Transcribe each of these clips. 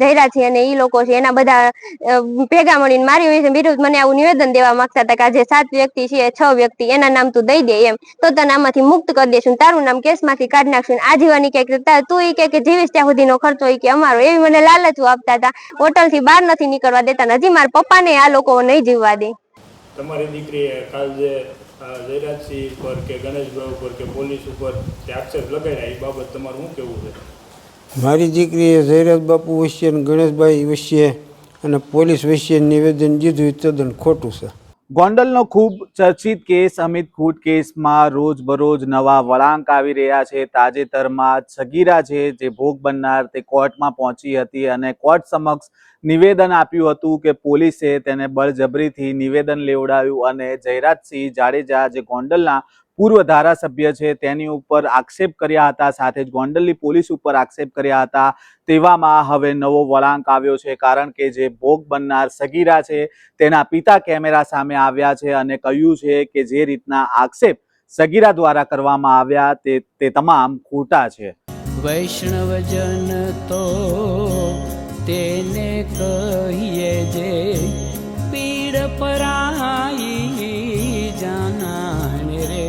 જયરાજ છે અને એ લોકો છે, એના બધા ભેગા મળીને મારી વિશે વિરુદ્ધ મને આવું નિવેદન દેવા માંગતા હતા કે જે સાત વ્યક્તિ છે છ વ્યક્તિ, એના નામ તું દઈ દે એમ. તો તને આમાંથી મુક્ત કરી દેશું તારું નામ કેસમાંથી કાઢી નાખશું આજીવાની ક્યાંક તું એ કે જીવીશ ત્યાં સુધીનો ખર્ચો એ કે અમારો. એવી મને લાલચો આપતા હતા. હોટલથી બહાર નથી નીકળવા દેતા હજી મારા પપ્પાને આ લોકો નહીં જીવવા દે. તમારી દીકરીએ કાલ જે જયરાજસિંહ ઉપર કે ગણેશભાઈ ઉપર કે પોલીસ ઉપર જે આક્ષેપ લગાડ્યા એ બાબત તમારું શું કહેવું છે? મારી દીકરીએ જયરાજ બાપુ વિશે ગણેશભાઈ વિશે અને પોલીસ વચ્ચે નિવેદન દીધું તદ્દન ખોટું છે. ગોંડલનો ખૂબ ચર્ચિત કેસ, અમિત ખૂટ કેસમાં રોજબરોજ નવા વળાંક આવી રહ્યા છે. તાજેતરમાં સગીરા છે, જે ભોગ બનનાર તે કોર્ટમાં પહોંચી હતી અને કોર્ટ સમક્ષ નિવેદન આપ્યું હતું કે પોલીસે તેને બળજબરીથી નિવેદન લેવડાવ્યું અને જયરાજસિંહ જાડેજા જે ગોંડલના પૂર્વ ધારાસભ્ય છે તેની ઉપર આક્ષેપ કર્યા હતા, સાથે જ ગોંડલની પોલીસ ઉપર આક્ષેપ કર્યા હતા. તેવામાં હવે નવો વળાંક આવ્યો છે, કારણ કે જે ભોગ બનનાર સગીરા છે તેના પિતા કેમેરા સામે આવ્યા છે અને કહ્યું છે કે જે રીતના આક્ષેપ સગીરા દ્વારા કરવામાં આવ્યા તે તે તમામ ખોટા છે. વૈષ્ણવજન તો તેને કહીએ જે પીડ પરાઈ જાનાને રે.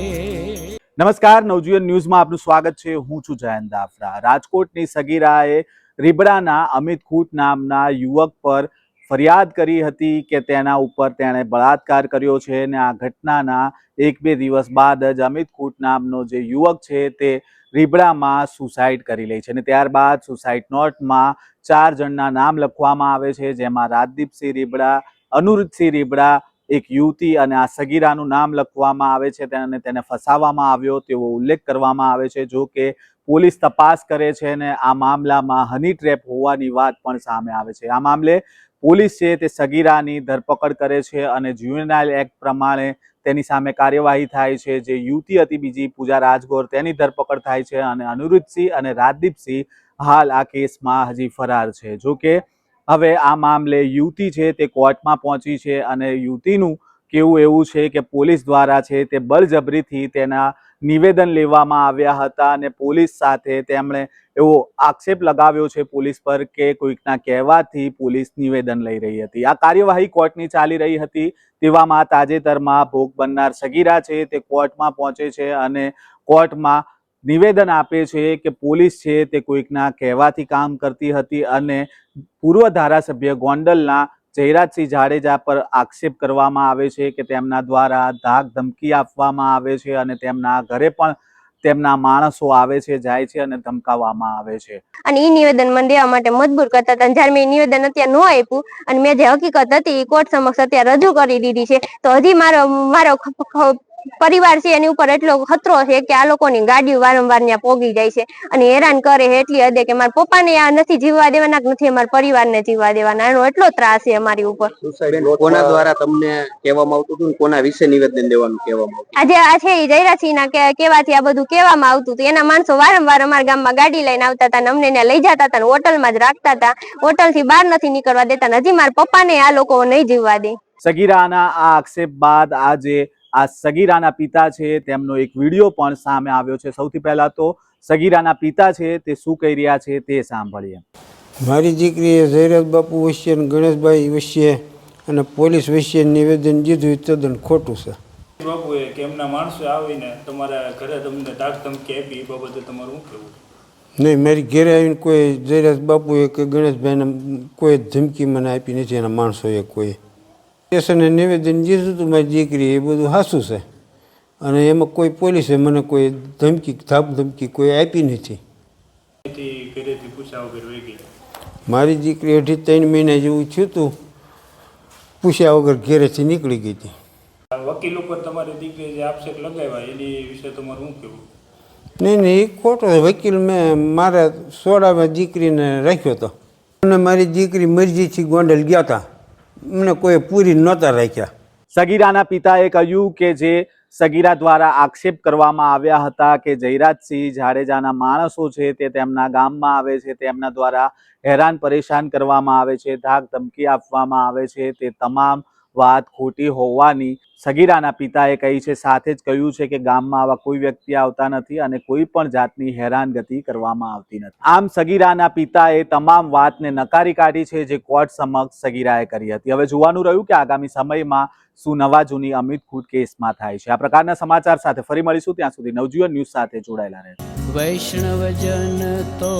નમસ્કાર, નવજીવન ન્યૂઝમાં આપનું સ્વાગત છે. હું છું જયંત દાફરા રાજકોટની સગીરાએ રીબડાના અમિત ખૂટ નામના યુવક પર ફરિયાદ કરી હતી કે તેના ઉપર તેણે બળાત્કાર કર્યો છે અને આ ઘટનાના એક બે દિવસ બાદ જ અમિત ખૂટ નામનો જે યુવક છે તે રીબડામાં સુસાઇડ કરી લે છે. અને ત્યારબાદ સુસાઇડ નોટમાં ચાર જણના નામ લખવામાં આવે છે, જેમાં રાજદીપસિંહ રીબડા અનુરુદ્ધસિંહ રીબડા, એક યુવતી અને આ સગીરાનું નામ લખવામાં આવે છે. અને તેને ફસાવવામાં આવ્યો તેવો ઉલ્લેખ કરવામાં આવે છે, જો કે પોલીસ તપાસ કરે છે અને આ મામલામાં હની ટ્રેપ હોવાની વાત પણ સામે આવે છે. આ મામલે પોલીસ છે તે સગીરાની ધરપકડ કરે છે અને જ્યુવેનાઇલ એક્ટ પ્રમાણે તેની સામે કાર્યવાહી થાય છે. જે યુવતી હતી, બીજી પૂજા રાજગોર, તેની ધરપકડ થાય છે અને અનિરુદ્ધસિંહ અને રાજદીપસિંહ હાલ આ કેસમાં હજી ફરાર છે. જો કે હવે આ મામલે યુવતી છે તે કોર્ટમાં પહોંચી છે અને યુવતીનું કેવું એવું છે કે પોલીસ દ્વારા છે તે બળજબરીથી તેના નિવેદન લેવામાં આવ્યા હતા અને પોલીસ સાથે તેમણે એવો આક્ષેપ લગાવ્યો છે પોલીસ પર કે કોઈકના કહેવાથી પોલીસ નિવેદન લઈ રહી હતી. આ કાર્યવાહી કોર્ટની ચાલી રહી હતી તેવામાં તાજેતરમાં ભોગ બનનાર સગીરા છે તે કોર્ટમાં પહોંચે છે અને કોર્ટમાં નિવેદન આપે છે કે પોલીસ છે તે કોઈકના કહેવાથી કામ કરતી હતી અને પૂર્વ ધારાસભ્ય ગોંડલના જયરાજસિંહ જાડેજા પર આક્ષેપ કરવામાં આવે છે કે તેમના દ્વારા ધાક ધમકી આપવામાં આવે છે અને તેમના ઘરે પણ તેમના માણસો આવે છે, જાય છે અને ધમકાવવામાં આવે છે. અને એ નિવેદન મને દેવા માટે મજબૂર કરતા હતા. જ્યારે મેં નિવેદન અત્યારે ન આપ્યું અને મેં જે હકીકત હતી એ કોર્ટ સમક્ષ અત્યારે રજૂ કરી દીધી છે, તો હજી મારો મારો પરિવાર છે એની ઉપર એટલો ખતરો છે કે આ લોકોની ગાડીઓ વારંવાર ત્યાં પોગી જાય છે અને હેરાન કરે છે એટલી હદે કે મારા પપ્પાને આ નથી જીવવા દેવાના કે નથી અમારા પરિવારને જીવવા દેવાના. એનો એટલો ત્રાસ છે અમારી ઉપર. કોના દ્વારા તમને કહેવામાં આવતું હતું ને કોના વિશે નિવેદન દેવાનું કહેવામાં આવતું? આજે આ છે એ જયરાસિંહના કે- કહેવાથી આ બધું કહેવામાં આવતું હતું. એના માણસો વારંવાર અમારા ગામમાં ગાડી લઈને આવતા હતા અમને ત્યાં લઈ જતા હતા હોટલમાં જ રાખતા હતા. હોટલથી બહાર નથી નીકળવા દેતા અને હજી મારા પપ્પાને આ લોકો નહીં જીવવા દે. સગીરાના આ આક્ષેપ બાદ આજે આ સગીરાના પિતા છે તેમનો એક વીડિયો પણ સામે આવ્યો છે. સૌથી પહેલા તો સગીરાના પિતા છે તે શું કહી રહ્યા છે તે સાંભળીએ. મારી દીકરીએ જયરાજ બાપુ વચ્ચે અને ગણેશભાઈ વચ્ચે અને પોલીસ વચ્ચે નિવેદન દીધું તદ્દન ખોટું છે. બાપુએ કે એમના માણસો આવીને તમારા ઘરે તમને તાક ધમકી આપી એ બાબતે તમારું શું કહેવું? નહીં મારી ઘરે આવીને કોઈ જયરાજ બાપુએ કે ગણેશભાઈને કોઈ ધમકી મને આપી નથી એના માણસોએ કોઈ સ્ટેશને નિવેદન દીધું હતું મારી દીકરી એ બધું સાચું છે. અને એમાં કોઈ પોલીસે મને કોઈ ધમકી ધાપ ધમકી કોઈ આપી નથી. મારી દીકરી અઢી ત્રણ મહિના જેવું થયું હતું પૂછ્યા વગર ઘેરેથી નીકળી ગઈ હતી. વકીલ ઉપર તમારી દીકરી જે આક્ષેપ લગાવ્યા એની વિશે તમારું શું કહેવું? નહીં નહીં એ ખોટો વકીલ મેં મારા સોડામાં દીકરીને રાખ્યો હતો. અને મારી દીકરી મરજીથી ગોંડલ ગયા હતા. મને કોઈ પૂરી નહોતા રાખ્યા. સગીરાના પિતાએ કહ્યું કે જે સગીરા દ્વારા આક્ષેપ કરવામાં આવ્યા હતા કે જયરાજસિંહ જાડેજાના માણસો છે તે તેમના ગામમાં આવે છે, તેમના દ્વારા હેરાન પરેશાન કરવામાં આવે છે ધાક ધમકી આપવામાં આવે છે, તે તમામ વાત ખોટી હોવાની સગીરાના પિતાએ કહી છે, સાથે જ કહ્યું છે કે ગામમાં આવા કોઈ વ્યક્તિ આવતા નથી અને કોઈ પણ જાતની હેરાનગતિ કરવામાં આવતી નથી. આમ સગીરાના પિતાએ તમામ વાતને નકારી કાઢી છે જે કોર્ટ સમક્ષ સગીરાએ કરી હતી. હવે જોવાનું રહ્યું કે આગામી સમયમાં શું નવા જૂની અમિત ખૂટ કેસમાં થાય છે. આ પ્રકારના સમાચાર સાથે ફરી મળીશું. ત્યાં સુધી નવજીવન ન્યૂઝ સાથે જોડાયેલા રહેજો. વૈષ્ણવજન તો